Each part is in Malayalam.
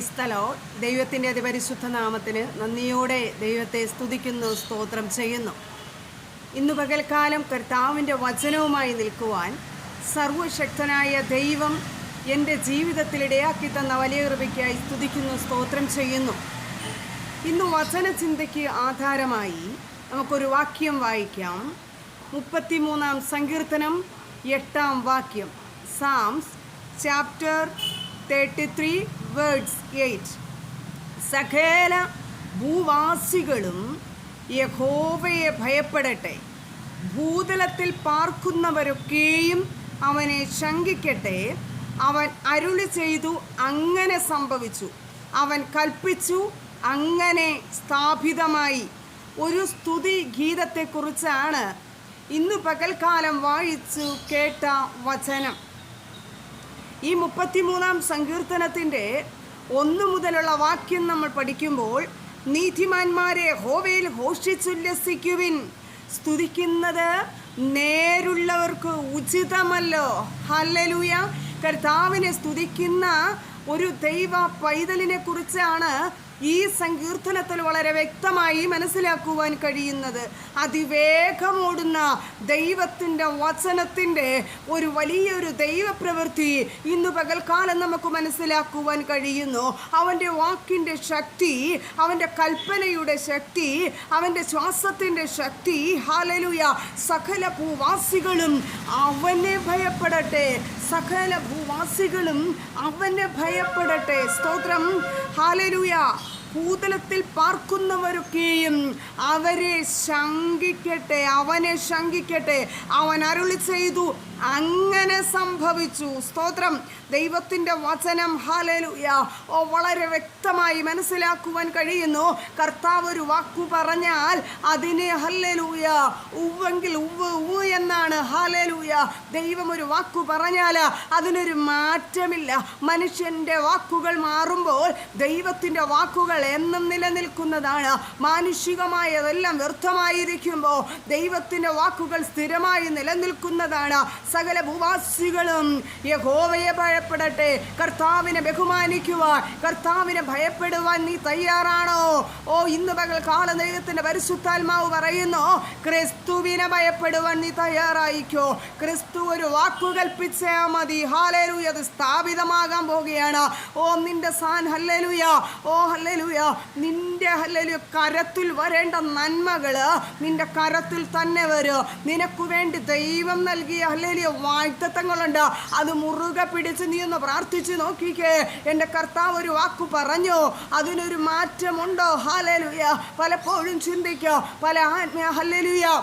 ക്രൈസ്തലോ ദൈവത്തിന്റെ അതിപരിശുദ്ധ നാമത്തിന് നന്ദിയോടെ ദൈവത്തെ സ്തുതിക്കുന്നു സ്തോത്രം ചെയ്യുന്നു. ഇന്ന് പകൽക്കാലം കർത്താവിന്റെ വചനവുമായി നിൽക്കുവാൻ സർവശക്തനായ ദൈവം എന്റെ ജീവിതത്തിൽ ഇടയാക്കി തന്ന വലിയ കൃപയ്ക്കായി സ്തുതിക്കുന്നു സ്തോത്രം ചെയ്യുന്നു. ഇന്ന് വചനചിന്തയ്ക്ക് ആധാരമായി നമുക്കൊരു വാക്യം വായിക്കാം. മുപ്പത്തിമൂന്നാം സങ്കീർത്തനം എട്ടാം വാക്യം. Psalms chapter thirty three words eight സകല ഭൂവാസികളും യഹോവയെ ഭയപ്പെടട്ടെ. ഭൂതലത്തിൽ പാർക്കുന്നവരൊക്കെയും അവനെ ശങ്കിക്കട്ടെ. അവൻ അരുളി ചെയ്തു അങ്ങനെ സംഭവിച്ചു. അവൻ കൽപ്പിച്ചു അങ്ങനെ സ്ഥാപിതമായി. ഒരു സ്തുതി ഗീതത്തെക്കുറിച്ചാണ് ഇന്ന് പകൽക്കാലം വായിച്ചു കേട്ട വചനം. ഈ മുപ്പത്തിമൂന്നാം സങ്കീർത്തനത്തിന്റെ ഒന്നു മുതലുള്ള വാക്യം നമ്മൾ പഠിക്കുമ്പോൾ നീതിമാന്മാരെ ഹോവയിൽ ഘോഷിച്ചുല്ലസിക്കുവിൻ സ്തുതിക്കുന്നത് നേരുള്ളവർക്ക് ഉചിതമല്ലോ. ഹല്ലലൂയ. കർത്താവിനെ സ്തുതിക്കുന്ന ഒരു ദൈവ പൈതലിനെ കുറിച്ചാണ് ഈ സങ്കീർത്തനത്തിൽ വളരെ വ്യക്തമായി മനസ്സിലാക്കുവാൻ കഴിയുന്നത് അതിവേഗമോടുന്ന ദൈവത്തിന്റെ വചനത്തിന്റെ ഒരു വലിയൊരു ദൈവപ്രവൃത്തി ഇന്ന് പകൽക്കാലം നമുക്ക് മനസ്സിലാക്കുവാൻ കഴിയുന്നു. അവന്റെ വാക്കിന്റെ ശക്തി അവന്റെ കൽപ്പനയുടെ ശക്തി അവന്റെ ശ്വാസത്തിന്റെ ശക്തി ഹാലലുയ സകല ഭൂവാസികളും അവനെ ഭയപ്പെടട്ടെ സകല ഭൂവാസികളും അവനെ ഭയപ്പെടട്ടെ. സ്തോത്രം. ഹാലലുയ ഭൂതലത്തിൽ പാർക്കുന്നവരൊക്കെയും അവരെ ശങ്കിക്കട്ടെ അവനെ ശങ്കിക്കട്ടെ. അവൻ അരുളി ചെയ്തു അങ്ങനെ സംഭവിച്ചു. സ്തോത്രം. ദൈവത്തിന്റെ വചനം ഹാലലുയ ഓ വളരെ വ്യക്തമായി മനസ്സിലാക്കുവാൻ കഴിയുന്നു. കർത്താവ് ഒരു വാക്കു പറഞ്ഞാൽ അതിനെ ഹല്ലലൂയ. ഉവ്വെങ്കിൽ ഉവ് ഉവ് എന്നാണ്. ഹാലലൂയ ദൈവം ഒരു വാക്കു പറഞ്ഞാൽ അതിനൊരു മാറ്റമില്ല. മനുഷ്യന്റെ വാക്കുകൾ മാറുമ്പോൾ ദൈവത്തിന്റെ വാക്കുകൾ എന്നും നിലനിൽക്കുന്നതാണ്. മാനുഷികമായതെല്ലാം വ്യർത്ഥമായിരിക്കുമ്പോൾ ദൈവത്തിന്റെ വാക്കുകൾ സ്ഥിരമായി നിലനിൽക്കുന്നതാണ്. സകല ഭൂവാസികളും യഹോവയെ ഭയപ്പെടട്ടെ. കർത്താവിനെ ബഹുമാനിക്കുവാൻ കർത്താവിനെ ഭയപ്പെടുവാൻ നീ തയ്യാറാണോ? ഓ ഇന്ന് പകൽ കാലനേഹത്തിന്റെ പരിശുദ്ധാത്മാവ് പറയുന്നു ക്രിസ്തുവിനെ ഭയപ്പെടുവാൻ നീ തയ്യാറായിക്കോ. ക്രിസ്തു ഒരു വാക്കു കൽപ്പിച്ചാൽ മതി. ഹാലലൂയ അത് സ്ഥാപിതമാകാൻ പോവുകയാണ്. ഓ നിന്റെ സാൻ ഹല്ലേലൂയ. ഓ ഹല്ലേലൂയ. നിന്റെ ഹല്ലേലൂയ കരത്തിൽ വരേണ്ട നന്മകൾ നിന്റെ കരത്തിൽ തന്നെ വരും. നിനക്ക് വേണ്ടി ദൈവം നൽകിയ ഹല്ലേലൂയ വാഴ്ത്തത്വങ്ങളുണ്ട് അത് മുറുകെ പിടിച്ച് നീ ഒന്ന് പ്രാർത്ഥിച്ച് നോക്കിക്കേ. എന്റെ കർത്താവ് ഒരു വാക്ക് പറഞ്ഞു. അതിനൊരു മാറ്റമുണ്ടോ? ഹാലലുയ പലപ്പോഴും ചിന്തിക്കോ. പല ആത്മീയ ഹല്ലേലൂയ.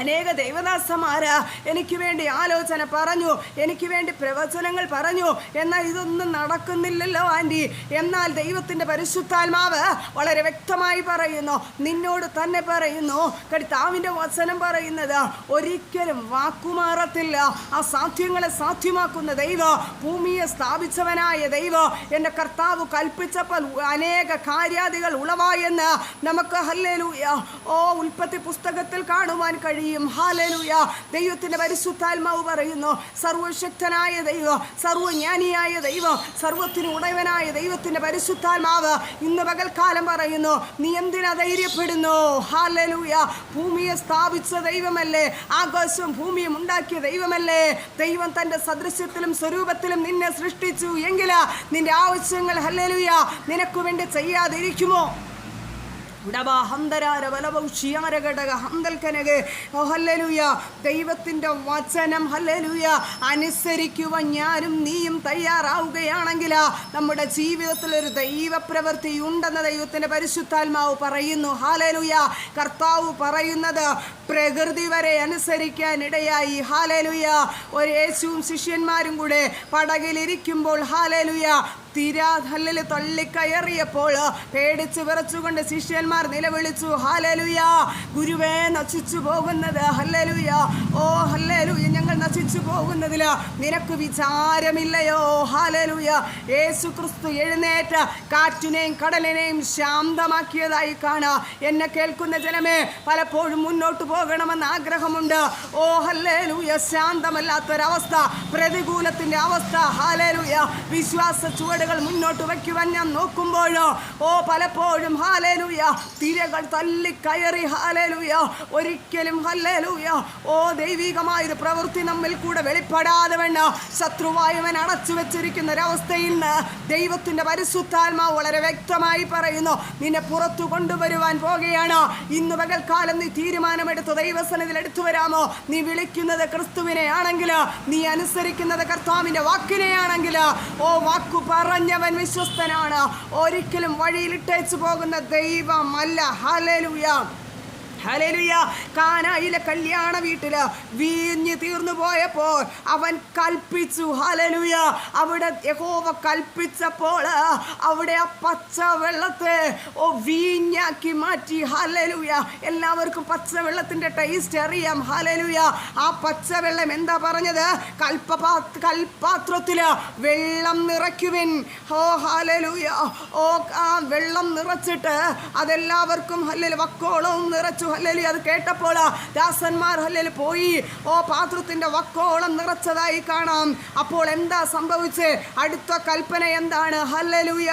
അനേക ദൈവദാസന്മാര് എനിക്ക് വേണ്ടി ആലോചന പറഞ്ഞു എനിക്ക് വേണ്ടി പ്രവചനങ്ങൾ പറഞ്ഞു. എന്നാൽ ഇതൊന്നും നടക്കുന്നില്ലല്ലോ ആന്റി എന്നാൽ ദൈവത്തിന്റെ പരിശുദ്ധാത്മാവ് വളരെ വ്യക്തമായി പറയുന്നു നിന്നോട് തന്നെ പറയുന്നു കടുത്താവിന്റെ വചനം പറയുന്നത് ഒരിക്കലും വാക്കുമാറത്തില്ല. ആ സാധ്യങ്ങളെ സാധ്യമാക്കുന്ന ദൈവം ഭൂമിയെ സ്ഥാപിച്ചവനായ ദൈവം എന്റെ കർത്താവ് കൽപ്പിച്ചപ്പോൾ അനേക കാര്യാദികൾ ഉളവായെന്ന് നമുക്ക് ഹല്ലേലൂയ. ഓ ഉൽപ്പത്തി പുസ്തകത്തിൽ കാണുവാൻ കഴിയും. ഹാലലൂയ ദൈവത്തിന്റെ പരിശുദ്ധാത്മാവ് പറയുന്നു സർവശക്തനായ ദൈവം സർവജ്ഞാനിയായ ദൈവം സർവത്തിന് ഉടയവനായ ദൈവത്തിന്റെ പരിശുദ്ധാത്മാവ് ഇന്ന് പകൽക്കാലം പറയുന്നു നീ എന്തിനാ ധൈര്യപ്പെടുന്നു? ഹാലലൂയ ഭൂമിയെ സ്ഥാപിച്ച ദൈവമല്ലേ? ആകാശവും ഭൂമിയും ഉണ്ടാക്കിയ ദൈവമല്ലേ? ദൈവം തന്റെ സദൃശ്യത്തിലും സ്വരൂപത്തിലും നിന്നെ സൃഷ്ടിച്ചു. എങ്കിലാ നിന്റെ ആവശ്യങ്ങൾ ഹല്ലലുയ നിനക്ക് വേണ്ടി ചെയ്യാതിരിക്കുമോ? ദൈവത്തിന്റെ വചനം ഹല്ലലുയ. അനുസരിക്കുവാൻ ഞാനും നീയും തയ്യാറാവുകയാണെങ്കിൽ നമ്മുടെ ജീവിതത്തിൽ ഒരു ദൈവപ്രവൃത്തി ഉണ്ടെന്ന് ദൈവത്തിന്റെ പരിശുദ്ധാത്മാവ് പറയുന്നു. ഹാലലുയ. കർത്താവ് പറയുന്നത് പ്രകൃതി വരെ അനുസരിക്കാൻ ഇടയായി. ഹാലലുയ. ഒരു യേശുവും ശിഷ്യന്മാരും കൂടെ പടകിലിരിക്കുമ്പോൾ ഹാലലുയ തിരാ ഹല്ലിൽ തള്ളിക്കയറിയപ്പോൾ പേടിച്ച് വിറച്ചുകൊണ്ട് ശിഷ്യന്മാർ നിലവിളിച്ചു ഹലലുയ ഗുരുവേ നശിച്ചു പോകുന്നത് ഹല്ലലുയ ഓ ഹല്ലലുയ ഞങ്ങൾ നശിച്ചു പോകുന്നതിൽ നിനക്ക് വിചാരമില്ലയോ ഹലലുയ യേശു ക്രിസ്തു എഴുന്നേറ്റ് കാറ്റിനെയും കടലിനെയും ശാന്തമാക്കിയതായി കാണാ. എന്നെ കേൾക്കുന്ന ജനമേ പലപ്പോഴും മുന്നോട്ട് പോകണമെന്ന് ആഗ്രഹമുണ്ട്. ഓ ഹല്ലേലൂയ ശാന്തമല്ലാത്തൊരവസ്ഥ പ്രതികൂലത്തിന്റെ അവസ്ഥ ഹാലേലൂയ വിശ്വാസ ചുവടുകൾ മുന്നോട്ട് വയ്ക്കുവാൻ ഞാൻ നോക്കുമ്പോഴോ ഓ പലപ്പോഴും ഹാലേലൂയ തിരകൾ കയറി ഹാലേലൂയ ഒരിക്കലും ഹല്ലേലൂയ. ഓ ദൈവികമായൊരു പ്രവൃത്തി നമ്മിൽ കൂടെ വെളിപ്പെടാതെ വേണ്ട. ശത്രുവായവൻ അടച്ചു വെച്ചിരിക്കുന്ന ഒരവസ്ഥയിൽ നിന്ന് ദൈവത്തിന്റെ പരിശുദ്ധാത്മാവ് വളരെ വ്യക്തമായി പറയുന്നു. നിന്നെ പുറത്തു കൊണ്ടുവരുവാൻ പോകുകയാണ്. ഇന്ന് പകൽക്കാലം നീ തീരുമാനമെടുത്ത് ദൈവസനത്തിൽ എടുത്തു വരാമോ? നീ വിളിക്കുന്നത് ക്രിസ്തുവിനെ ആണെങ്കിൽ നീ അനുസരിക്കുന്നത് കർത്താവിന്റെ വാക്കിനെയാണെങ്കിൽ ഓ വാക്കു പറഞ്ഞവൻ വിശ്വസ്തനാണ്. ഒരിക്കലും വഴിയിലിട്ടേച്ചു പോകുന്ന ദൈവമല്ല. അല്ല ഹല്ലേലൂയ. കാനായിലെ കല്യാണ വീട്ടിൽ വീഞ്ഞ് തീർന്നു പോയപ്പോൾ അവൻ കൽപ്പിച്ചു. ഹലലുയ അവിടെ യഹോവ കൽപ്പിച്ചപ്പോൾ അവിടെ ആ പച്ച വെള്ളത്തെ ഓ വീഞ്ഞാക്കി മാറ്റി. ഹലലുയ എല്ലാവർക്കും പച്ച വെള്ളത്തിന്റെ ടേസ്റ്റ് അറിയാം. ഹലലുയ ആ പച്ച വെള്ളം എന്താ പറഞ്ഞത്? കൽപ്പപാ കൽപാത്രത്തിൽ വെള്ളം നിറയ്ക്കുവിൻ. ഓ ഹലലുയ ഓ ആ വെള്ളം നിറച്ചിട്ട് അതെല്ലാവർക്കും ഹല്ലേലൂയ വക്കോളവും നിറച്ചു. ഹല്ലേലൂയ അത് കേട്ടപ്പോൾ ദാസന്മാർ ഹല്ലേലു പോയി. ഓ പാത്രത്തിന്റെ വക്കോളം നിറച്ചതായി കാണാം. അപ്പോൾ എന്താ സംഭവിച്ചേ? അടുത്ത കൽപ്പന എന്താണ്? ഹല്ലേലൂയ.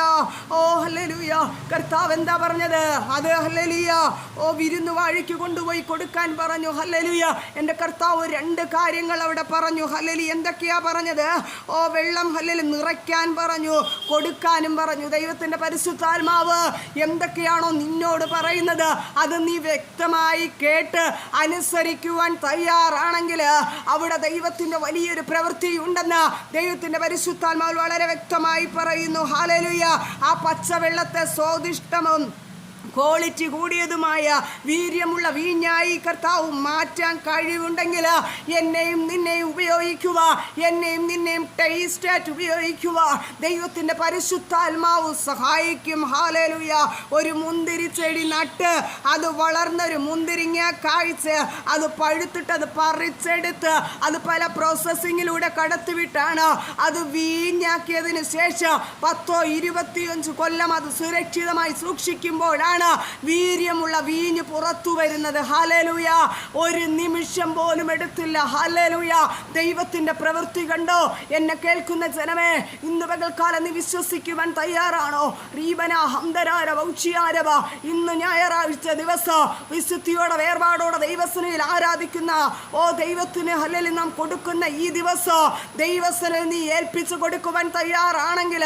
ഓ ഹല്ലേലൂയ. കർത്താവ് എന്താ പറഞ്ഞത്? അത് ഹല്ലേലൂയ. ഓ വിരുന്ന് വാഴിക്ക് കൊണ്ടുപോയി കൊടുക്കാൻ പറഞ്ഞു. ഹല്ലേലൂയ. എന്റെ കർത്താവ് രണ്ട് കാര്യങ്ങൾ അവിടെ പറഞ്ഞു. ഹല്ലേലി എന്തൊക്കെയാ പറഞ്ഞത്? ഓ വെള്ളം ഹല്ലേലി നിറയ്ക്കാൻ പറഞ്ഞു. കൊടുക്കാനും പറഞ്ഞു. ദൈവത്തിന്റെ പരിശുദ്ധാത്മാവ് എന്തൊക്കെയാണോ നിന്നോട് പറയുന്നത്? അത് നീ വ്യക്തമായി കേട്ട് അനുസരിക്കുവാൻ തയ്യാറാണെങ്കിൽ അവിടെ ദൈവത്തിന്റെ വലിയൊരു പ്രവൃത്തി ഉണ്ടെന്ന് ദൈവത്തിന്റെ പരിശുദ്ധാത്മാവ് വളരെ വ്യക്തമായി പറയുന്നു. ഹാലലുയ ആ പച്ചവെള്ളത്തെ സ്വാദിഷ്ടമും ക്വാളിറ്റി കൂടിയതുമായ വീര്യമുള്ള വീഞ്ഞായി കർത്താവ് മാറ്റാൻ കഴിവുണ്ടെങ്കിൽ എന്നെയും നിന്നെയും ഉപയോഗിക്കുക എന്നെയും നിന്നെയും ടേസ്റ്റായിട്ട് ഉപയോഗിക്കുക. ദൈവത്തിന്റെ പരിശുദ്ധാത്മാവ് സഹായിക്കും. ഹാലലുയ ഒരു മുന്തിരി ചെടി നട്ട് അത് വളർന്നൊരു മുന്തിരിങ്ങ കാഴ്ച അത് പഴുത്തിട്ട് അത് പറിച്ചെടുത്ത് അത് പല പ്രോസസ്സിങ്ങിലൂടെ കടത്തിവിട്ടാണ്. അത് വീഞ്ഞാക്കിയതിന് ശേഷം പത്തോ ഇരുപത്തിയഞ്ച് കൊല്ലം അത് സുരക്ഷിതമായി സൂക്ഷിക്കുമ്പോഴാണ് വീര്യമുള്ള വീഞ്ഞ് പുറത്തു വരുന്നത്. ഹലലുയ ഒരു നിമിഷം പോലും എടുത്തില്ല. ഹലലുയ ദൈവത്തിന്റെ പ്രവൃത്തി കണ്ടോ? എന്നെ കേൾക്കുന്ന ജനമേ ഇന്ന് പകൽക്കാലം നീ വിശ്വസിക്കുവാൻ തയ്യാറാണോ? റീബന ഹംദരാര വൗച്ചിയാരവ. ഇന്ന് ഞായറാഴ്ച ദിവസം വിശുദ്ധിയോടെ വേർപാടോടെ ദൈവസനയിൽ ആരാധിക്കുന്ന ഓ ദൈവത്തിന് ഹലലിൽ നാം കൊടുക്കുന്ന ഈ ദിവസം ദൈവസനയിൽ നീ ഏൽപ്പിച്ചു കൊടുക്കുവാൻ തയ്യാറാണെങ്കിൽ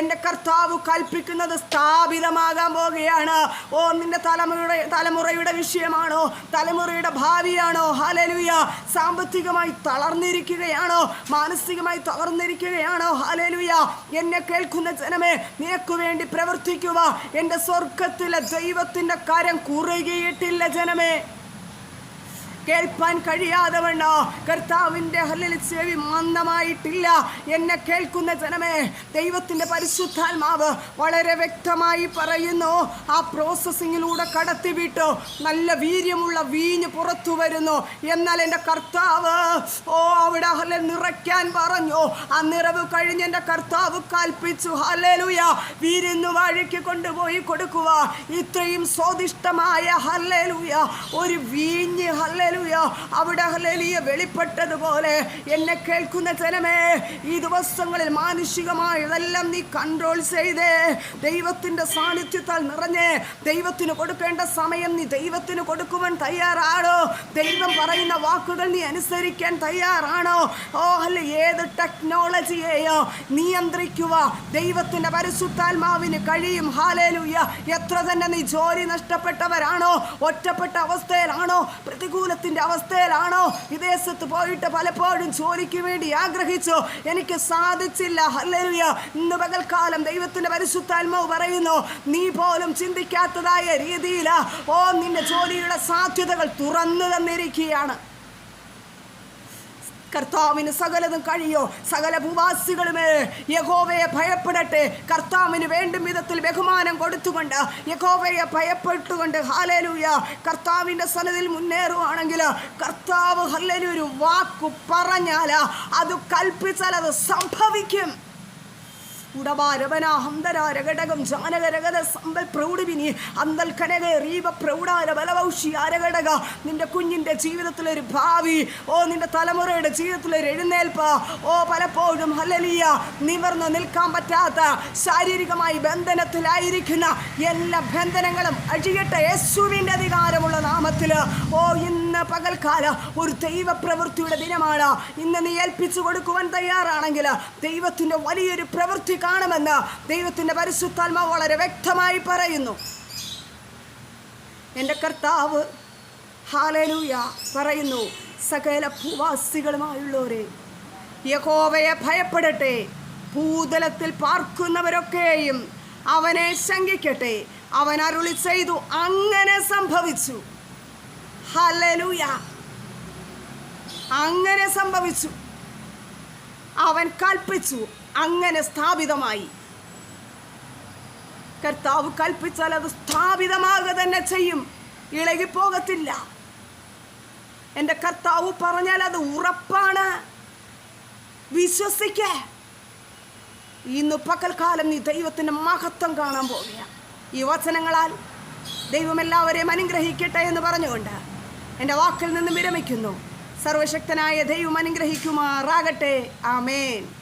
എന്റെ കർത്താവ് കൽപ്പിക്കുന്നത് സ്ഥാപിതമാകാൻ പോകുകയാണ് ഓ നിന്റെ തലമുറയുടെ തലമുറയുടെ വിഷയമാണോ? തലമുറയുടെ ഭാവിയാണോ? ഹാലലുയ സാമ്പത്തികമായി തളർന്നിരിക്കുകയാണോ? മാനസികമായി തളർന്നിരിക്കുകയാണോ ഹാലലുയ എന്നെ കേൾക്കുന്ന ജനമേ നിനക്ക് വേണ്ടി പ്രവർത്തിക്കുക. എന്റെ സ്വർഗത്തിലെ ദൈവത്തിന്റെ കാര്യം കുറയുകയിട്ടില്ല ജനമേ. കേൾപ്പാൻ കഴിയാതെ വേണ്ട കർത്താവിന്റെ ഹല്ലിൽ ചെവി മന്ദമായിട്ടില്ല. എന്നെ കേൾക്കുന്ന ജനമേ ദൈവത്തിന്റെ പരിശുദ്ധാത്മാവ് വളരെ വ്യക്തമായി പറയുന്നു. ആ പ്രോസസ്സിങ്ങിലൂടെ കടത്തിവിട്ടു. നല്ല വീര്യമുള്ള വീഞ്ഞ് പുറത്തു വരുന്നു. എന്നാൽ എന്റെ കർത്താവ് ഓ അവിടെ ഹല്ലെ നിറയ്ക്കാൻ പറഞ്ഞു. ആ നിറവ് കഴിഞ്ഞ് എന്റെ കർത്താവ് കൽപ്പിച്ചു. ഹല്ലേലൂയ. വീരുന്നു വഴിക്ക് കൊണ്ടുപോയി കൊടുക്കുക. ഇത്രയും സ്വാദിഷ്ടമായ ഹല്ലേലൂയ. ഒരു വീഞ്ഞ് ഹല്ലേലൂയ. അവിടെ ഹല്ലേലൂയ വെളിപ്പെട്ടതുപോലെ എന്നെ കേൾക്കുന്ന ജനമേ ഈ ദിവസങ്ങളിൽ മാനുഷികമായതെല്ലാം നീ കൺട്രോൾ ചെയ്തേ. ദൈവത്തിന്റെ സാന്നിധ്യത്താൽ നിറഞ്ഞ്. ദൈവത്തിന് കൊടുക്കേണ്ട സമയം നീ ദൈവത്തിന് കൊടുക്കുവാൻ തയ്യാറാണോ? ദൈവം പറയുന്ന വാക്കുകൾ നീ അനുസരിക്കാൻ തയ്യാറാണോ? ഓ അല്ല ഏത് ടെക്നോളജിയെയോ നിയന്ത്രിക്കുക. ദൈവത്തിന്റെ പരിശുദ്ധാത്മാവിന് കഴിയും. ഹാലേലൂയ എത്ര തന്നെ നീ ജോലി നഷ്ടപ്പെട്ടവരാണോ ഒറ്റപ്പെട്ട അവസ്ഥയിലാണോ പ്രതികൂലത്തിന്റെ അവസ്ഥയിലാണോ? വിദേശത്ത് പോയിട്ട് പലപ്പോഴും ജോലിക്ക് വേണ്ടി ആഗ്രഹിച്ചു? എനിക്ക് സാധിച്ചില്ല. ഹല്ലേലൂയ. ഇന്ന് പകൽക്കാലം ദൈവത്തിന്റെ പരിശുദ്ധാത്മാവ് പറയുന്നു നീ പോലും ചിന്തിക്കാത്തതായ രീതിയിൽ ഓ നിന്റെ ജോലിയുടെ സാധ്യതകൾ തുറന്നു തന്നിരിക്കുകയാണ്. കർത്താവിന് സകലതും കഴിയോ? സകല ഭൂവാസികളുമേ യഹോവയെ ഭയപ്പെടട്ടെ. കർത്താവിന് വേണ്ടും വിധത്തിൽ ബഹുമാനം കൊടുത്തുകൊണ്ട് യഹോവയെ ഭയപ്പെട്ടുകൊണ്ട് ഹാലലൂയ കർത്താവിന്റെ സ്ഥലത്തിൽ മുന്നേറുവാണെങ്കിൽ കർത്താവ് ഹല്ലലൂരു വാക്കു പറഞ്ഞാൽ അത് കൽപ്പിച്ചാൽ അത് സംഭവിക്കും. ഉടവാരവനാഹന്തരാരഘടകം ജാനകരകത സമ്പൽ പ്രൗഢിവിനി അന്തൽ കനക റീവ പ്രൗഢാര ബലവൗഷി ആരഘടക. നിന്റെ കുഞ്ഞിന്റെ ജീവിതത്തിലൊരു ഭാവി. ഓ നിന്റെ തലമുറയുടെ ജീവിതത്തിലൊരു എഴുന്നേൽപ്പ്. ഓ പലപ്പോഴും ഹലലിയ നിവർന്ന് നിൽക്കാൻ പറ്റാത്ത ശാരീരികമായി ബന്ധനത്തിലായിരിക്കുന്ന എല്ലാ ബന്ധനങ്ങളും അഴിയട്ടെ യേശുവിന്റെ അധികാരമുള്ള നാമത്തിൽ ഓ ഇന്ന് പകൽക്കാല ഒരു ദൈവ പ്രവൃത്തിയുടെ ദിനമാണ്. ഇന്ന് നീ ഏൽപ്പിച്ചു കൊടുക്കുവാൻ തയ്യാറാണെങ്കിൽ ദൈവത്തിന്റെ വലിയൊരു പ്രവൃത്തി കാണുമെന്ന് ദൈവത്തിന്റെ പരിശുദ്ധാത്മ വളരെ വ്യക്തമായി പറയുന്നു. എന്റെ കർത്താവ് ഹാലലൂയ പറയുന്നു സകല ഭൂവാസികളുമായുള്ളവരെ യഹോവയെ ഭയപ്പെടട്ടെ. ഭൂതലത്തിൽ പാർക്കുന്നവരൊക്കെയും അവനെ ശങ്കിക്കട്ടെ. അവൻ അരുളി ചെയ്തു അങ്ങനെ സംഭവിച്ചു. ഹലലൂയ അങ്ങനെ സംഭവിച്ചു. അവൻ കൽപ്പിച്ചു അങ്ങനെ സ്ഥാപിതമായി. കർത്താവ് കൽപ്പിച്ചാൽ അത് സ്ഥാപിതമാകുക തന്നെ ചെയ്യും. ഇളകിപ്പോകത്തില്ല. എന്റെ കർത്താവ് പറഞ്ഞാൽ അത് ഉറപ്പാണ്. വിശ്വസിക്ക. ഇന്ന് പകൽക്കാലം നീ ദൈവത്തിന്റെ മഹത്വം കാണാൻ പോവുകയാണ്. ഈ വചനങ്ങളാൽ ദൈവം എല്ലാവരെയും അനുഗ്രഹിക്കട്ടെ എന്ന് പറഞ്ഞുകൊണ്ട് എന്റെ വാക്കിൽ നിന്നും വിരമിക്കുന്നു. സർവശക്തനായ ദൈവം അനുഗ്രഹിക്കുമാറാകട്ടെ. ആമേൻ.